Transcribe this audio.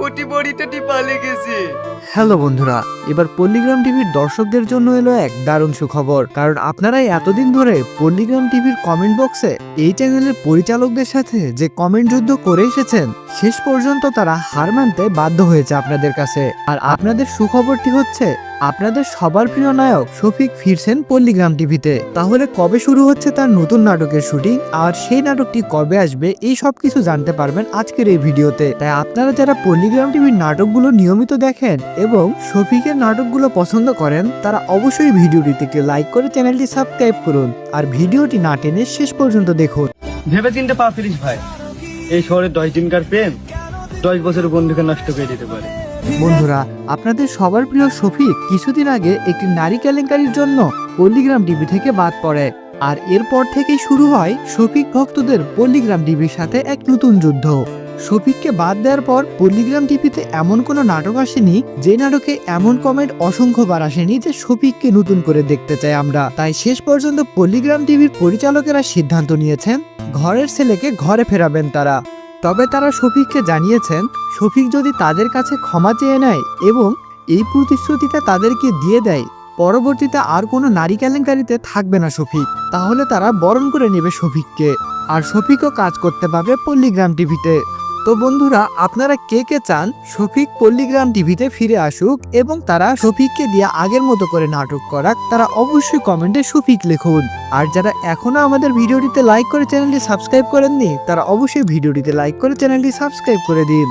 কোটি বড়িটাটি পালে গেছে হ্যালো বন্ধুরা, এবার পল্লিগ্রাম টিভির দর্শকদের জন্য এলো এক দারুণ সুখবর। কারণ আপনারাই এতদিন ধরে পল্লিগ্রাম টিভির কমেন্ট বক্সে এই চ্যানেলের পরিচালকদের সাথে যে কমেন্ট যুদ্ধ করে এসেছেন, শেষ পর্যন্ত তারা হার মানতে বাধ্য হয়েছে আপনাদের কাছে। আর আপনাদের সুখবরটি হচ্ছে আপনাদের সবার প্রিয় নায়ক শফিক ফিরছেন পল্লিগ্রাম টিভিতে। তাহলে কবে শুরু হচ্ছে তার নতুন নাটকের শুটিং? আর সেই নাটকটি কবে আসবে, এই সব কিছু জানতে পারবেন আজকের এই ভিডিওতে। তাই আপনারা যারা পল্লিগ্রাম টিভির নাটকগুলো নিয়মিত দেখেন এবং শফিকের নাটকগুলো পছন্দ করেন, তারা অবশ্যই ভিডিওটিতে লাইক করে চ্যানেলটি সাবস্ক্রাইব করুন। আর ভিডিওটি না টেনে শেষ পর্যন্ত দেখুন। ভেবে চিনতে পা ফিরিস ভাই। এই শহরে দশ দিনকার প্রেম, দশ বছরের বন্ধুকে নষ্ট করে দিতে পারে। বন্ধুরা, আপনাদের সবার প্রিয় শফিক কিছুদিন আগে একটি নারী কেলেঙ্কারির জন্য পল্লিগ্রাম টিভি থেকে বাদ পড়ে। আর এরপর থেকেই শুরু হয় শফিক ভক্তদের পল্লিগ্রাম টিভির সাথে এক নতুন যুদ্ধ। শফিককে বাদ দেওয়ার পর পল্লিগ্রাম টিভিতে এমন কোনো নাটক আসেনি যে নাটকে এমন কমেন্ট অসংখ্যবার আসেনি যে শফিককে নতুন করে দেখতে চাই আমরা। তাই শেষ পর্যন্ত পল্লিগ্রাম টিভির পরিচালকেরা সিদ্ধান্ত নিয়েছেন, ঘরের ছেলেকে ঘরে ফেরাবেন তারা। তবে তারা শফিককে জানিয়েছেন, শফিক যদি তাদের কাছে ক্ষমা চেয়ে নেয় এবং এই প্রতিশ্রুতিটা তাদেরকে দিয়ে দেয়, পরবর্তীতে আর কোনো নারী কেলেঙ্কারিতে থাকবে না শফিক। তাহলে তারা বরণ করে নেবে শফিককে। আর শফিকও কাজ করতে পারবে পল্লিগ্রাম টিভিতে। তো বন্ধুরা, আপনারা কে কে চান শফিক পল্লিগ্রাম টিভিতে ফিরে আসুক এবং তারা শফিককে দিয়ে আগের মতো করে নাটক করাক, তারা অবশ্যই কমেন্টে শফিক লিখুন। আর যারা এখনও আমাদের ভিডিওটিতে লাইক করে চ্যানেলটি সাবস্ক্রাইব করেননি, তারা অবশ্যই ভিডিওটিতে লাইক করে চ্যানেলটি সাবস্ক্রাইব করে দিন।